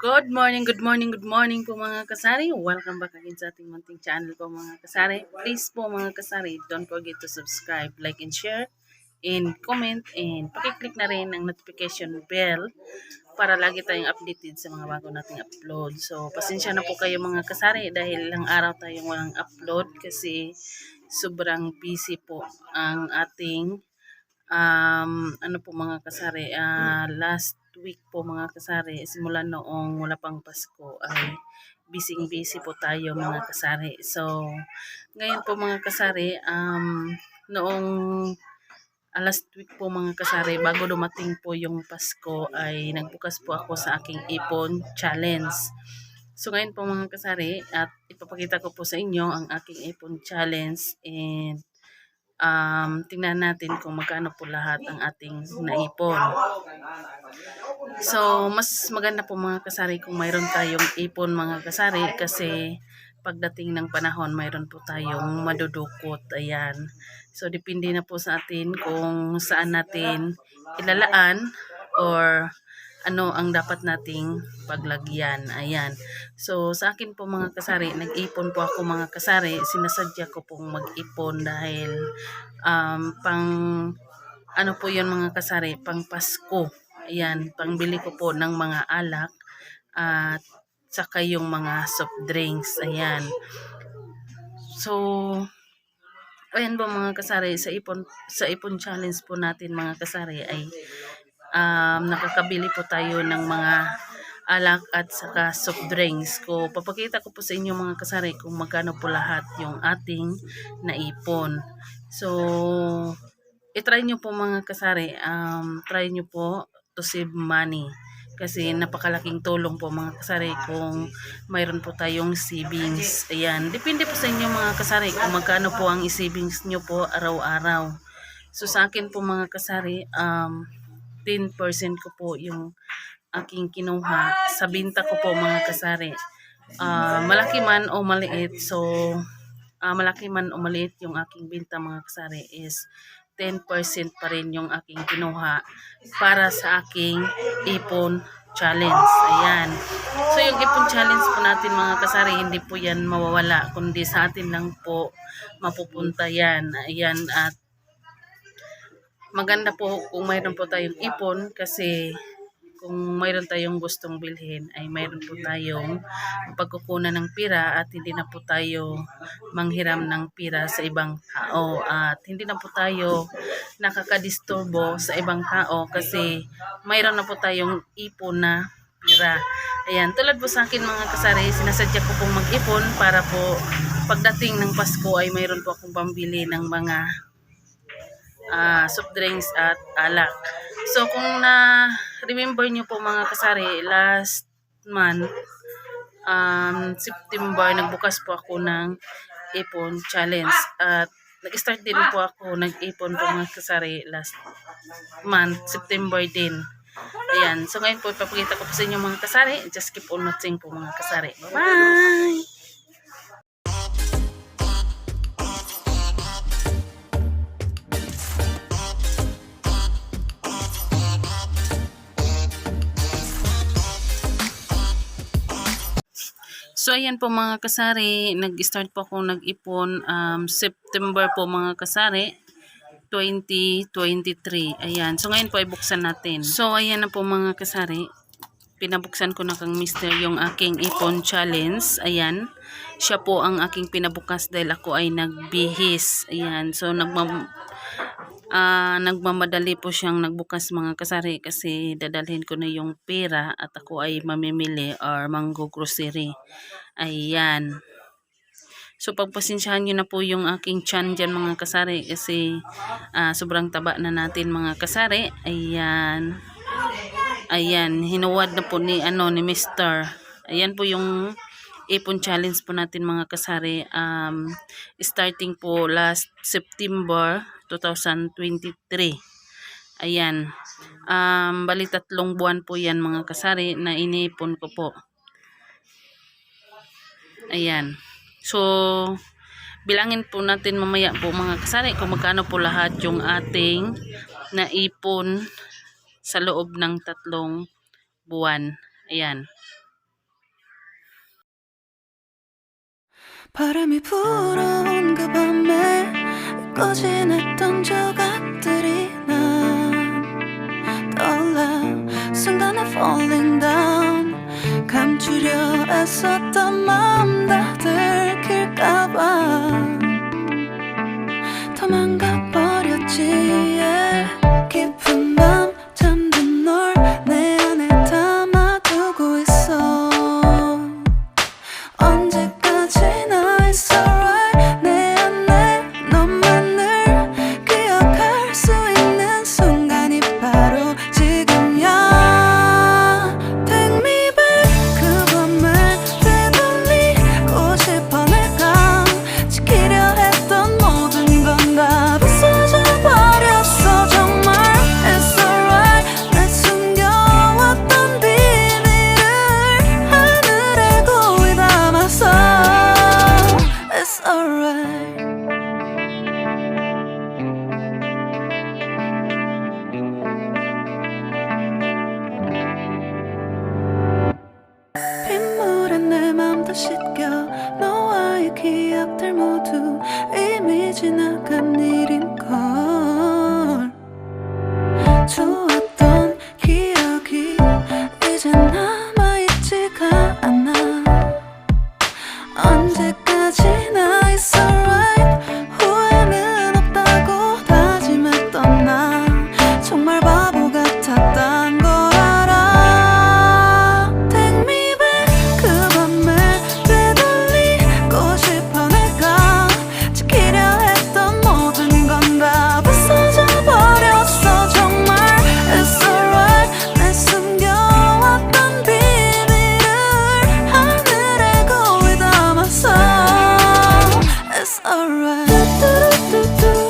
Good morning, good morning, good morning po mga kasari. Welcome back again sa ating munting channel po mga kasari. Please po mga kasari, don't forget to subscribe, like and share, and comment, and pakiclick na rin ang notification bell para lagi tayong updated sa mga bago nating upload. So, pasensya na po kayo mga kasari dahil ilang araw tayong walang upload kasi sobrang busy po ang ating um, ano po mga kasari, ah, last week po mga kasari, simula noong wala pang Pasko ay busy busy po tayo mga kasari. So, ngayon po mga kasari, um, noong last week po mga kasari, bago dumating po yung Pasko ay nagbukas po ako sa aking ipon challenge. So ngayon po mga kasari, at ipapakita ko po sa inyo ang aking ipon challenge and um, tingnan natin kung magkano po lahat ang ating naipon. So, mas maganda po mga kasari kung mayroon tayong ipon mga kasari kasi pagdating ng panahon mayroon po tayong madudukot. Ayan. So, depende na po sa atin kung saan natin ilalaan or ano ang dapat nating paglagyan. Ayan. So, sa akin po mga kasari, nag-ipon po ako mga kasari. Sinasadya ko pong mag-ipon dahil um, pang ano po yun mga kasari, pang Pasko. Ayan, pangbili ko po ng mga alak at saka yung mga soft drinks. Ayan. So, ayan po mga kasari, sa ipon, sa ipon challenge po natin mga kasari ay um, nakakabili po tayo ng mga alak at saka soft drinks ko. Papakita ko po sa inyo mga kasari kung magkano po lahat yung ating naipon. So, itry nyo po mga kasari, um, try nyo po to save money. Kasi napakalaking tulong po mga kasari kung mayroon po tayong savings. Ayan, depende po sa inyo mga kasari kung magkano po ang savings nyo po araw-araw. So sa akin po mga kasari, um, 10% ko po yung aking kinuha sa binta ko po mga kasari. Ah, malaki man o maliit, so ah, malaki man o maliit yung aking binta mga kasari is 10% pa rin yung aking kinuha para sa aking ipon challenge. Ayan. So yung ipon challenge po natin mga kasari, hindi po yan mawawala, kundi sa atin lang po mapupunta yan. Ayan. At maganda po kung mayroon po tayong ipon kasi kung mayroon tayong gustong bilhin ay mayroon po tayong pagkukunan ng pira at hindi na po tayo manghiram ng pira sa ibang tao at hindi na po tayo nakakadisturbo sa ibang tao kasi mayroon na po tayong ipon na pira. Ayan, tulad po sa akin mga kasari, sinasadya ko pong mag-ipon para po pagdating ng Pasko ay mayroon po akong pambili ng mga ah, soft drinks at alak. So kung na remember niyo po mga kasari, last month um, September nagbukas po ako ng ipon challenge at nag-start din po ako nag-ipon po mga kasari last month September din. Ayan. So ngayon po ipapakita ko po sa inyo mga kasari. Just keep on watching po mga kasari. Bye-bye! So ayan po mga kasari, nag-start po ako nag-ipon um, September po mga kasari 2023. Ayan. So ngayon po ay buksan natin. So ayan na po mga kasari. Pinabuksan ko na kang mister yung aking ipon challenge. Ayan. Siya po ang aking pinabukas dahil ako ay nagbihis. Ayan. So nagmam ah nagmamadali po siyang nagbukas mga kasari kasi dadalhin ko na yung pera at ako ay mamimili or manggo grocery. Ayan. So pagpasensyahan nyo na po yung aking chan dyan mga kasari kasi ah, sobrang taba na natin mga kasari. Ayan. Ayan, hinuwad na po ni ano ni Mr. Ayan po yung ipon challenge po natin mga kasari. Um, starting po last September 2023. Ayan. Um, bali tatlong buwan po yan mga kasari na iniipon ko po. Ayan. So, bilangin po natin mamaya po mga kasari kung magkano po lahat yung ating naipon sa loob ng tatlong buwan. Ayan. 바람이 불어온 그 밤에 잊고 지냈던 조각들이 난 떠올라 순간에 falling down. 감추려 애썼던 마음 다 들켜 alright.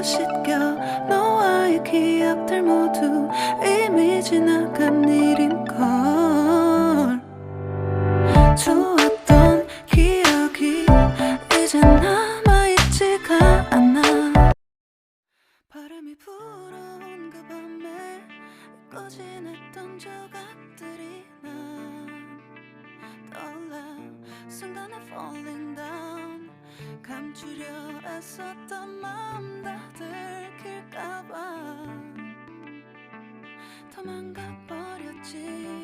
다 씻겨 너와의 기억들 모두 이미 지나간 일인걸. 좋았던 기억이 이제 남아있지가 않아. 바람이 불어온 그 밤에 꺼진 했던 조각들이 난 떠올라 순간에 falling down 감추려 애썼던 마음 다 들킬까봐 도망가 버렸지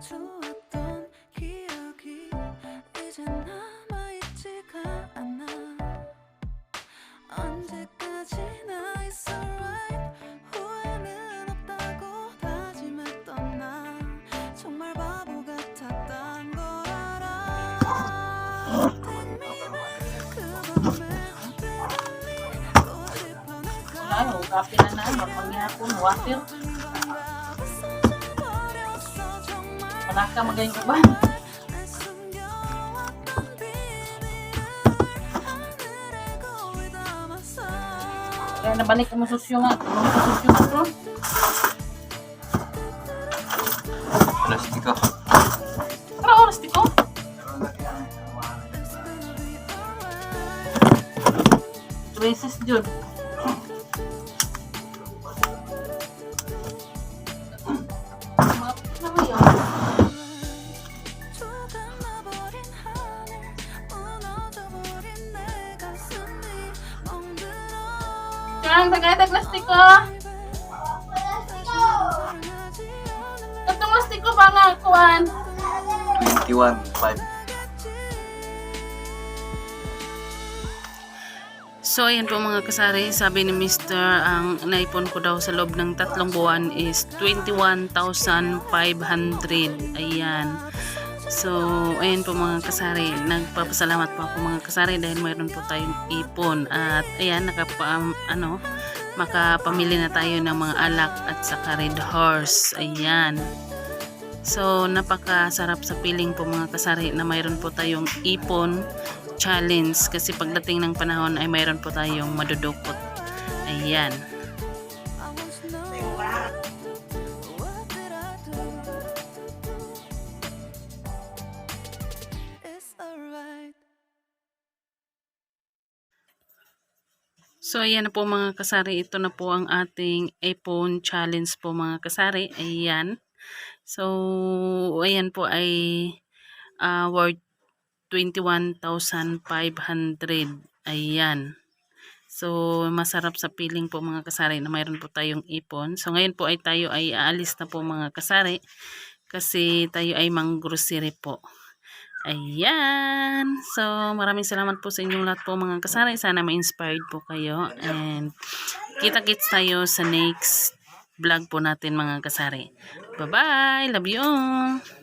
좋았던 기억이 이제 남아있지가 않아 언제까지나 it's alright 후회는 없다고 다짐했던 나 정말 바보 같았단 걸 알아 Take me back 그 밤에 내가 Ay, kape na na. Mapangyapon, water. Wala Naka magaling ka ba? Kaya nabalik mo susyo nga. Kung susyo nga to. Plastiko. Para oras dito. Traces, Jude. Ang tagatag lastiko. Katong lastiko ba nga, kuan? 21, So ayan po mga kasari, sabi ni Mr. ang naipon ko daw sa loob ng tatlong buwan is 21,500. Ayan. So, ayan po mga kasari. Nagpapasalamat po ako mga kasari dahil mayroon po tayong ipon. At ayan, nakapa, ano, makapamili na tayo ng mga alak at saka red horse. Ayan. So, napakasarap sa piling po mga kasari na mayroon po tayong ipon challenge kasi pagdating ng panahon ay mayroon po tayong madudukot. Ayan. So, ayan na po mga kasari. Ito na po ang ating iPhone challenge po mga kasari. Ayan. So, ayan po ay ah, worth 21,500. Ayan. So, masarap sa piling po mga kasari na mayroon po tayong ipon. So, ngayon po ay tayo ay aalis na po mga kasari kasi tayo ay mang-grocery po. Ayan. So, maraming salamat po sa inyong lahat po mga kasari. Sana ma-inspired po kayo. And kita-kits tayo sa next vlog po natin mga kasari. Bye-bye. Love you all.